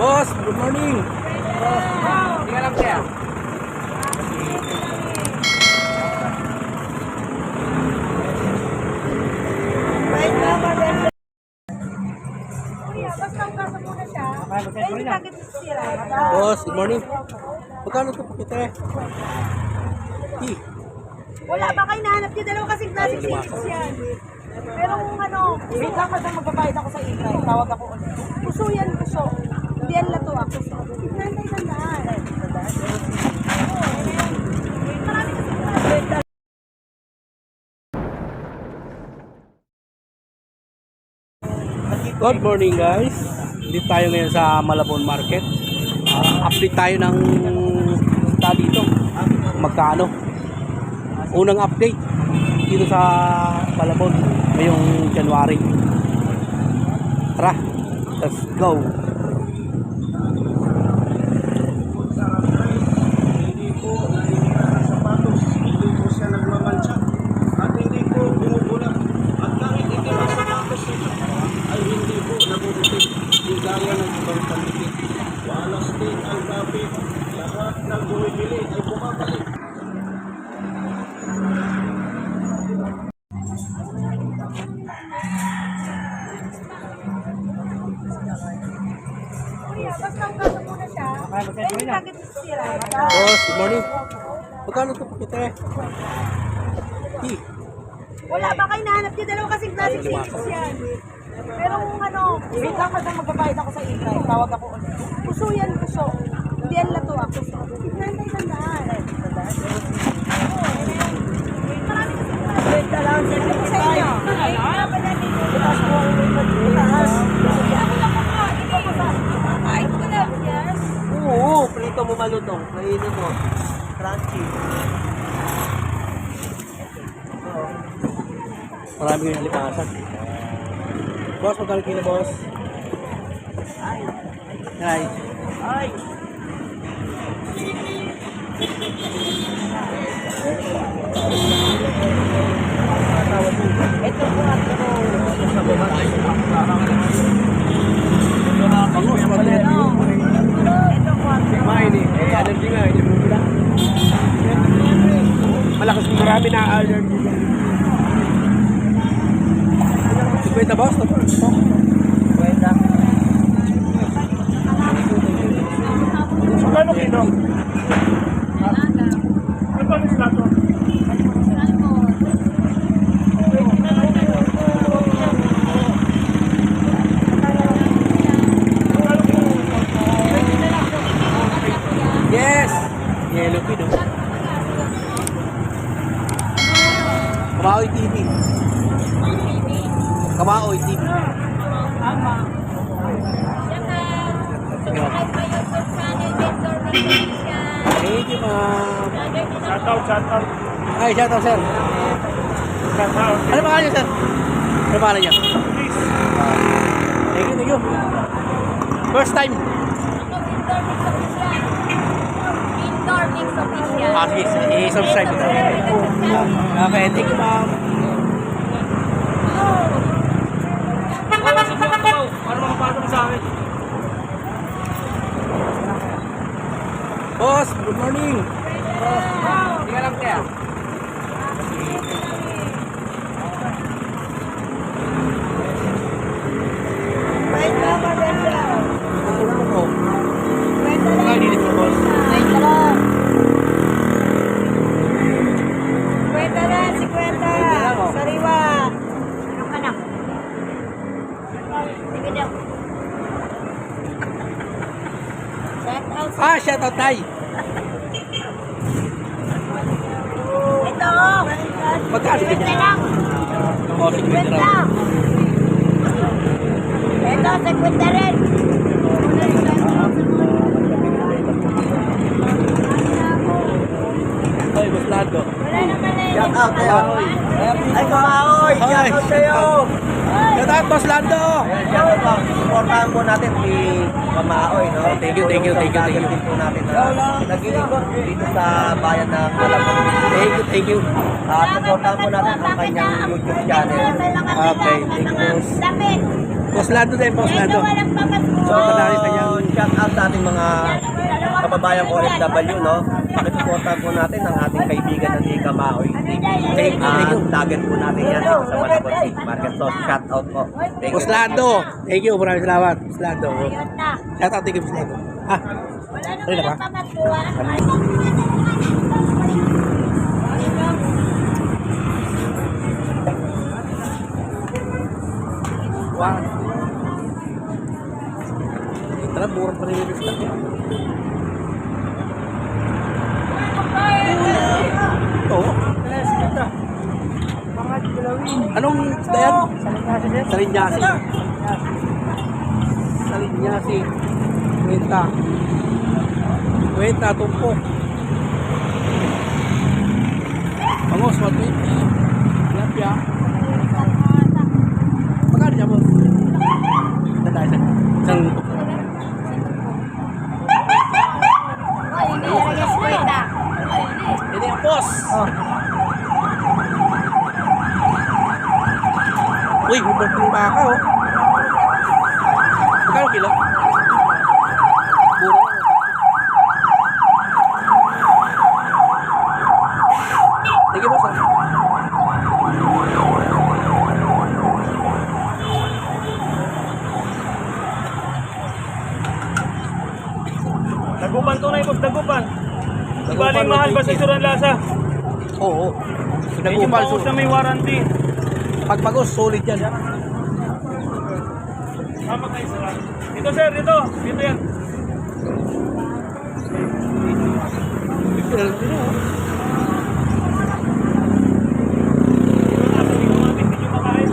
Boss, good morning. Hindi ka lang siya. Boss, good morning. Magkano ito pakita eh? Di. Wala ba kayo nahanap niyo? Dalawa kasing klaseng singits yan. Pero kung ano, Wait lang kasi magbabayad ako sa ingay. Tawag ako ulit. puso yan, puso. Tandaan. Marami kasi mga Good morning guys. Dito tayo ngayon sa Malabon Market. Ah, update tayo ng ta dito. Magkano? Unang update dito sa Malabon ngayong January. Tara, let's go. Boss, good morning. Magkano ito pakita eh? Di. Wala ba kayo nahanap niyo? Dalawa kasing klaseng singits yan. Pero kung ano, Wait lang kasi magbabayad ako sa ingay. Tawag ako ulit. puso yan, puso. Hindi yan lato ah, puso. Nantay tandaan. Marami kasi mga Wait na lang. Sige sa inyo. Ay, Bukas mo ako may magbukas. Sige, ako lang ako. Ikaw mo ba? Ay, ko na. Yes. Oo, prito mo Kainin mo. Crunchy. Marami kayong halipasan. Boss, magkano kilo boss? Hi. Ay! Ito marami na allergy. 50 boss, to. Kwenta. Magkano kilo? Ano ba nila to? Yes! Yellow pin, oh. Kamaoy TV. Kamaoy TV. Thank you, ma'am. Shout out, shout out. Ay, shout out, sir. Shout out. Ano pangalan niya, sir? Ano pangalan niya? Please. Thank you, thank you. First time. Ah, sige, i-subscribe. Okay, thank you, ma'am. Ano makapatong sa akin? Boss, good morning. Hindi ka lang siya. Wait lang, maganda. Ano ko? Wait lang. Ay, dito po, boss. Wait lang. Kwenta na, si Kwenta. lang, oh. Sariwa. Ano ka na? Sige daw. Shout out sa... Ah, shout out, Tay. Ito. Magkano? Kwenta lang. Oh, sige, Kwenta. raw. Ito, sa kwenta rin. Ay, boss Lando. Wala naman na Shout out sa'yo. Ay, kumaoy! Shout out sa'yo! Shout out, boss Lando. Shout out. Supportahan po natin si Kamaoy, no? Thank you, thank you, thank you, thank you. po natin na nagilingkod dito sa bayan ng Malabon. Thank you, thank you. At supportahan po natin ang kanyang YouTube channel. Okay, thank you, boss. Boss Lando din, boss Lando. So, shout naman sa ating mga kababayan ko OFW, no? Pakisuporta po natin ang ating kaibigan na si Kamaoy. Thank you, Ah, thank you. Target po natin yan dito sa Malabon Fish Market. So, shout out po. Thank you. Puslado. Thank you. Maraming salamat. Puslado. Shout out, thank you, Puslado. Ha? Wala na Ayun na ba? Wow. Tara, murang pa rin yung stock yan. Oo. Anong isda yan? Salinyasi. Salinyasi. Kwenta. Kwenta, tumpok. Pangos, 120. Tilapia. Magkano niya mo? Tanda, isang, isang Ay, hindi. Reyes Cueta. Ini ang boss. Uy, bubog yung baka oh. Magkano kilo? Mura lang. Sige boss ah. Dagupan to na yung dagupan. Dagupan, Baling mahal ba sa 120? Suran Lasa? Oo. Medyo Nagupal paus na may warranty. Pag bagos, solid yan. Tama kayo sir. Dito sir, dito. Dito yan. Ito na lang din oh. Hindi ko mabit, hindi ko makain.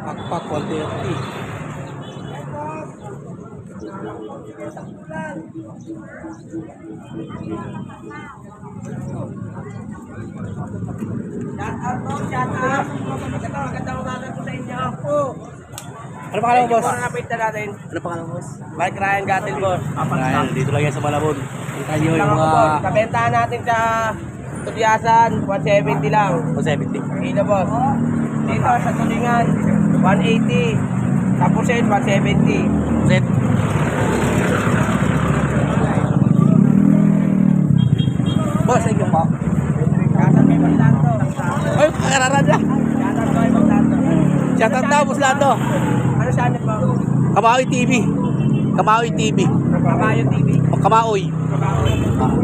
Pakpak 130. Ano pangalan mo, boss? Ano pangalan mo, boss? Mike Ryan Gatil, boss. Ryan, dito lang yan sa Malabon. Kita nyo yung mga Kabentahan natin sa Tubiasan, 170 lang. 170. Kilo, boss. Dito sa Tulingan, 180. Tapos yun, 170. Set. Boss, thank you po. Kata kay Baglanto. Ay, pakarara na. Kata kay Baglanto. Shout out daw, boss Lando. Ano saan po? Kamaoy TV. Kamaoy TV. Kabayo TV. O Kamaoy. Ah.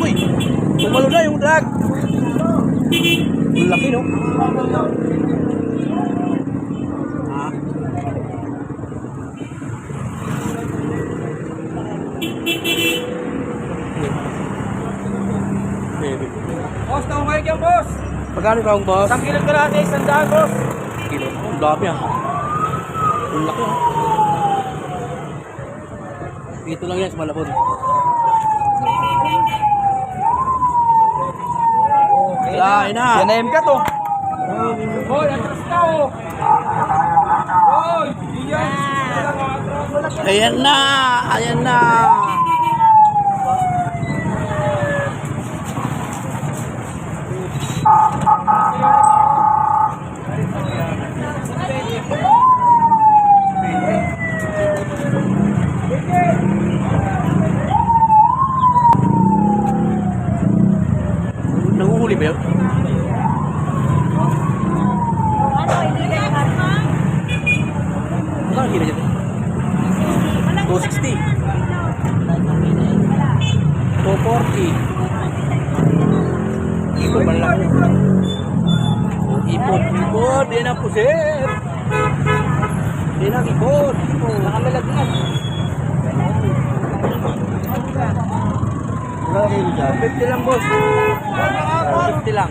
Uy, tumalo na yung drag. Laki, no? Baby. Boss, taong kayo dyan, boss. Pagkano ka ang boss? Isang kilo ka natin, isang daan, boss. Kilo. Ang dami ah. Ang laki ah. Dito lang yan sa Malabon. Kain na. Yan ka to. Hoy, atras ka, oh. Hoy, yan. Ayan na. Ayan na. Nanguhuli ba yun? Ano, hindi ka ano? Magkano kilo dyan? 260. 240. Ipon ba lang? Ipon, ipon. Yan ang pusit. Yan ang ipon. Ipon. Nakamalaglag. Wala kayo dyan? 50 lang, boss. 50 lang.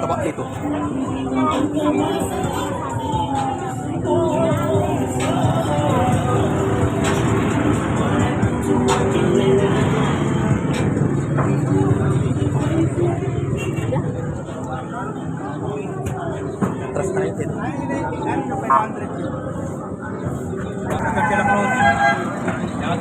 Tebak itu. Terus naik.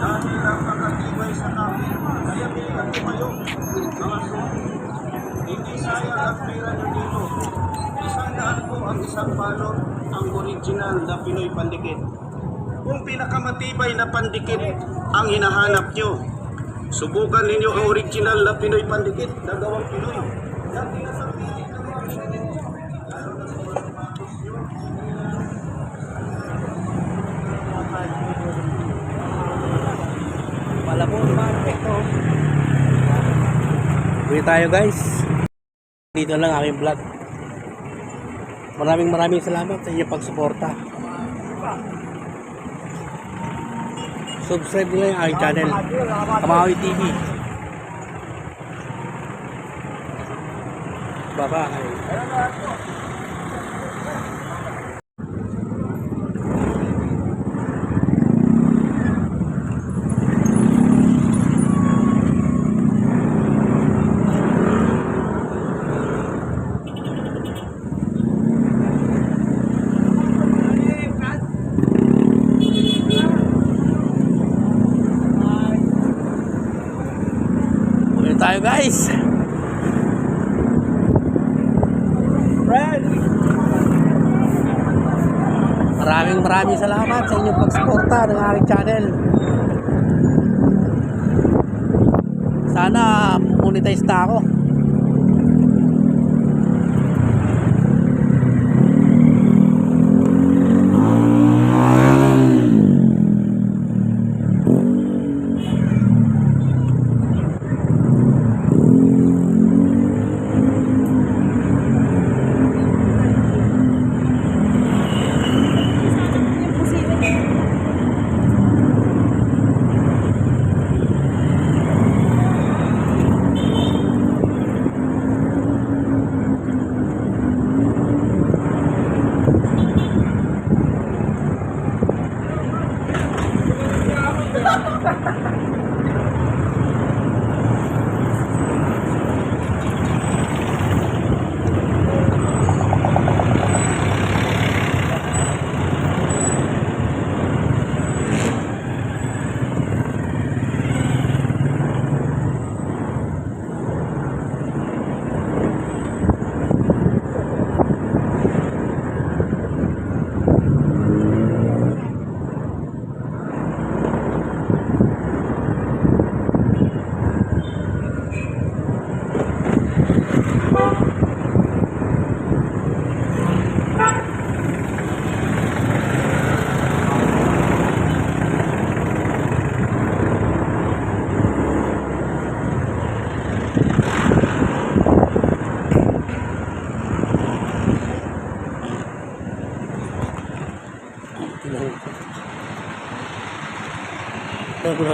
Dahil ang makatibay sa akin, kaya bilang tumayo. Mga suki, hindi sayang ang pera nyo dito. Isang daan po ang isang balot, ang original na Pinoy pandikit. Kung pinakamatibay na pandikit ang hinahanap nyo, subukan ninyo ang original na Pinoy pandikit na gawang Pinoy. Na ng mga Pinoy. Lalo na sa mga sapatos nyo. Malabon market to. Uwi tayo guys. Dito lang aking vlog. Maraming maraming salamat sa inyong pagsuporta. Subscribe lang yung aking channel. Kamawi TV. Bye-bye. Uwi tayo guys. Maraming maraming salamat sa inyong pagsuporta ng aking channel. Sana monetize na ako.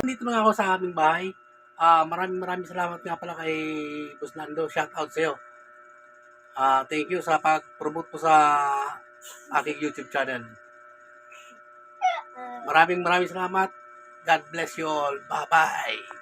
Dito na ako sa aming bahay. Ah, maraming maraming salamat nga pala kay Boss Nando. Shout out sa iyo. Ah, thank you sa pag-promote po sa aking YouTube channel. Maraming maraming salamat. God bless you all. Bye-bye.